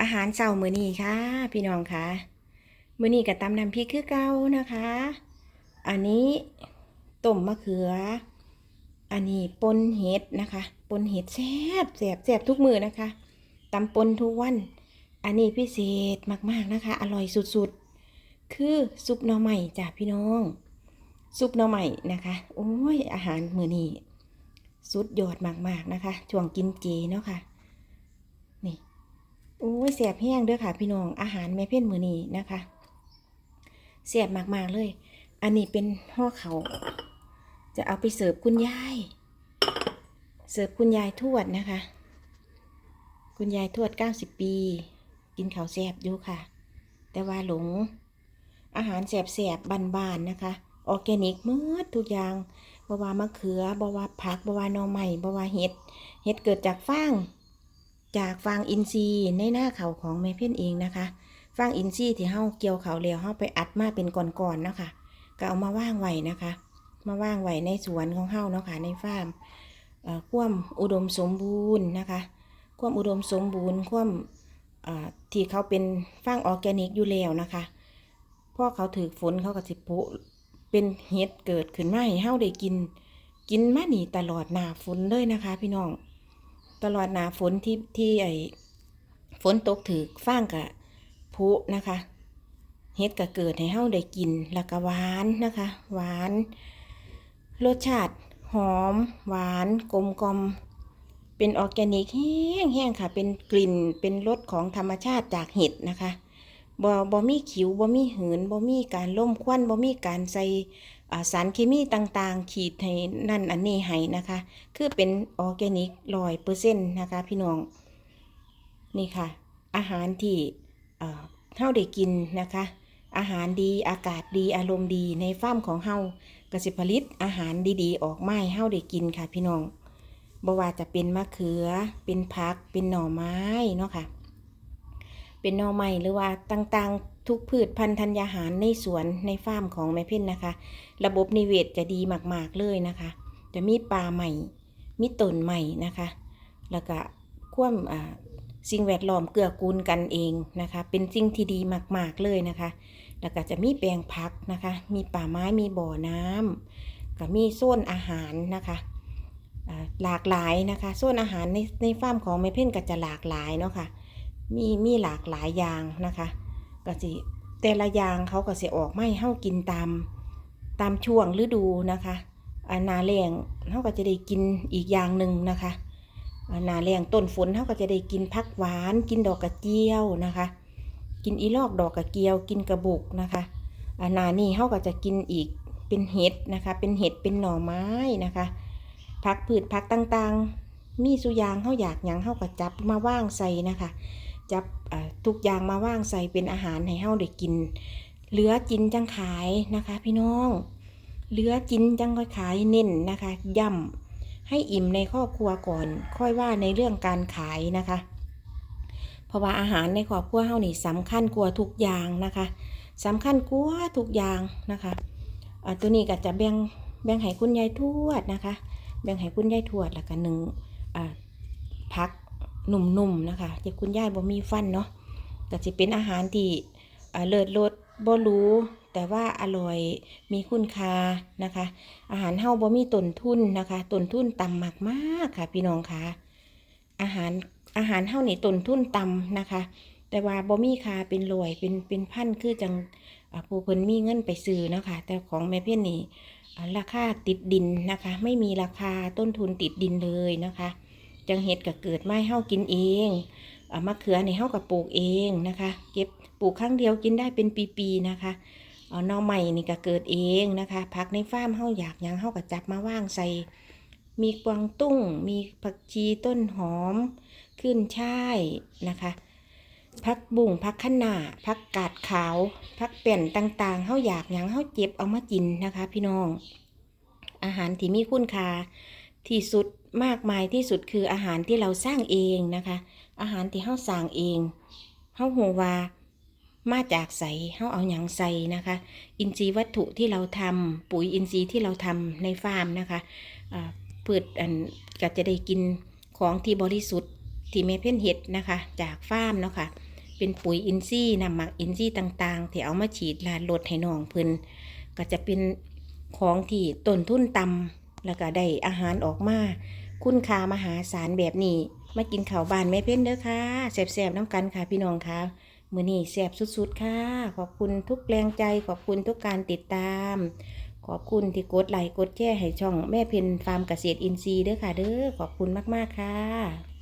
อาหารเช้ามื้อนี้ค่ะ พี่น้องค่ะมื้อนี้ก็ตำน้ำพริกคือเก่านะคะ อันนี้ต้มมะเขือ อันนี้ปนเห็ดนะคะปนเห็ดแซ่บแซ่บแซ่บทุกมื้อนะคะตำปนทุกวัน อันนี้พิเศษมากๆนะคะ อร่อยสุดๆ คือซุปหน่อไม้จ้ะพี่น้อง ซุปหน่อไม้นะคะโอ้ยอาหารมื้อนี้สุดยอดมากๆนะคะ ช่วงกินเจเนาะค่ะ โอ้ยแสบแห้งเด้อค่ะ พี่น้องอาหารแม่เพ่นมือนี้นะคะแสบมากๆเลย อันนี้เป็นห่อเขาจะเอาไปเสิร์ฟคุณยายเสิร์ฟคุณยายทวดนะคะ คุณยายทวด90ปี กินข้าวแสบอยู่ค่ะ แต่ว่าหลง อาหารแสบแสบบานๆนะคะออร์แกนิกเมื่อทุกอย่างบวามะเขือบวาผักบวาหน่อไม้บวาเห็ด เห็ดเกิดจากฟาง จากฟางอินทรีย์ในหน้าเขาของแม่เพ่นเองนะคะฟางอินทรีย์ที่เฮาเกี่ยวเขาแล้วเฮาไปอัดมาเป็นก่อนๆเนาะคะก็เอามาว่างไว้นะคะ มาว่างไว้ในสวนของเฮาเนาะค่ะในฟาร์มความอุดมสมบูรณ์นะคะความอุดมสมบูรณ์ความที่เขาเป็นฟางออร์แกนิกอยู่แล้วนะคะพอเขาถือฝนเขาก็สิโปะเป็นเห็ดเกิดขึ้นมาให้เฮาได้กิน กินมานี่ตลอดหน้าฝนเลยนะคะ พี่น้อง ตลอดหนาฝนที่ที่ไอฝนตกถือฟ้างกะพุนะคะเฮ็ดกะเกิดให้เฮาได้กินแล้วก็หวานนะคะ หวาน รสชาติหอม หวานกลมกลมเป็นออร์แกนิกแห้งๆค่ะ เป็นกลิ่นเป็นรสของธรรมชาติจากเห็ดนะคะบ่บ่มีขิวบ่มีหืนบ่มีการล่มควันบ่มีการใส่ สารเคมีต่างๆ ขีดให้นั่นอันนี้ให้นะคะ คือเป็นออร์แกนิกร้อยเปอร์เซ็นต์นะคะพี่น้อง นี่ค่ะ อาหารที่เอ่าได้กินนะคะ อาหารดีอากาศดีอารมณ์ดีในฟาร์มของเฮากสิผลิตอาหารดีๆ ออกมาให้เฮาได้กินค่ะพี่น้องบ่ว่าจะเป็นมะเขือ เป็นผัก เป็นหน่อไม้เนาะค่ะ เป็นหน่อไม้หรือว่าต่างๆ ทุกพืชพันธุ์ธัญญาหารในสวนในฟาร์มของแม่เพ่นนะคะ ระบบนิเวศจะดีมากๆเลยนะคะ จะมีปลาใหม่ มีต้นใหม่นะคะ แล้วก็ควมสิ่งแวดล้อมเกื้อกูลกันเองนะคะ เป็นสิ่งที่ดีมาก ๆเลยนะคะ แล้วก็จะมีแปลงพักนะคะ มีป่าไม้มีบ่อน้ำก็มีโซนอาหารนะคะหลากหลายนะคะโซนอาหารในในฟาร์มของแม่เพ่นก็จะหลากหลายเนาะค่ะ มีมีหลากหลายอย่างนะคะก็สิแต่ละอย่างเขาก็สิออกไมาให้เฮากินตามตามช่วงฤดูนะคะอ่าหนาแรงเขาก็จะได้กินอีกอย่างหนึ่งนะคะอ่าหนาแรงต้นฝนเขาก็จะได้กินผักหวาน กินดอกกระเจียวนะคะ กินอีลอกดอกกระเจียว กินกระบุกนะคะอ่าหนานี่เขาก็จะกินอีกเป็นเห็ดนะคะ เป็นเห็ดเป็นหน่อไม้นะคะผักพืชผักต่างๆ มีสุยางเขาอยากหยังเขาก็จับมาว่างใส่นะคะ จับทุกอย่างมาว่างใส่เป็นอาหารให้เฮาได้กิน เหลือกินจังขายนะคะ พี่น้อง เหลือกินจังค่อยขายเน้นนะคะ ย่ำให้อิ่มในครอบครัวก่อน ค่อยว่าในเรื่องการขายนะคะ เพราะว่าอาหารในครอบครัวเฮานี่สำคัญกว่าทุกอย่างนะคะสำคัญกว่าทุกอย่างนะคะตัวนี้ก็จะแบ่งแบ่งให้คุณยายทวดนะคะ แบ่งให้คุณยายทวดแล้วก็หนึ่งพัก หนุ่มๆนะคะที่คุณยายบ่มีฟันเนาะก็จะเป็นอาหารที่เลิศรสบ่รู้ แต่ว่าอร่อยมีคุณค่านะคะ อาหารเฮาบ่มีต้นทุนนะคะต้นทุนต่ำมากมากๆค่ะ พี่น้องคะอาหารอาหารเฮานี่ต้นทุนต่ำนะคะ แต่ว่าบ่มีค่าเป็นรวยเป็นเป็นพันคือจังผู้เพิ่นมีเงินไปซื้อนะคะ แต่ของแม่เพี้ยนนี่ราคาติดดินนะคะ ไม่มีราคาต้นทุนติดดินเลยนะคะ จังเห็ดก็เกิดไมาให้เฮากินเองอ่ามะเขือในี่เฮาก็ปลูกเองนะคะ เก็บปลูกครั้งเดียวกินได้เป็นปีๆนะคะเอานอใหม่นี่ก็เกิดเองนะคะผักในฟาร์มเฮาอยากยังเฮาก็จับมาว่างใส่ มีกวางตุ้ง มีผักชีต้นหอม ขึ้นช่ายนะคะผักบุ้งผักคะน้าผักกาดขาวผักเป่นต่างๆเฮาอยากยังเฮาเจ็บเอามากินนะคะ พี่น้อง อาหารที่มีคุณค่าที่สุด มากมายที่สุดคืออาหารที่เราสร้างเองนะคะ อาหารที่เฮาสร้างเองเฮาหูว่ามาจากใสเฮาเอาหยังใส่นะคะ อินทรีย์วัตถุที่เราทำปุ๋ยอินทรีย์ที่เราทำในฟาร์มนะคะอ่าพืชอันก็จะได้กินของที่บริสุทธิ์ที่แม่เพ่นเห็ดนะคะ จากฟาร์มเนาะค่ะเป็นปุ๋ยอินทรีย์นำหมักอินทรีย์ต่างๆ ที่เอามาฉีดลาดรถให้น้องเพิ่นก็จะเป็นของที่ต้นทุนต่ำแล้วก็ได้อาหารออกมา คุณค่ามหาศาลแบบนี้ มากินข้าวบ้านแม่เพ้นเด้อค่ะแสบๆน้ำกันค่ะพี่น้องค่ะมือนี่แสบสุดๆ ค่ะ ขอบคุณทุกแรงใจขอบคุณทุกการติดตาม ขอบคุณที่กดไลค์กดแชร์ให้ช่องแม่เพ็นฟาร์มเกษตรอินทรีย์เด้อค่ะเด้อขอบคุณมากๆค่ะ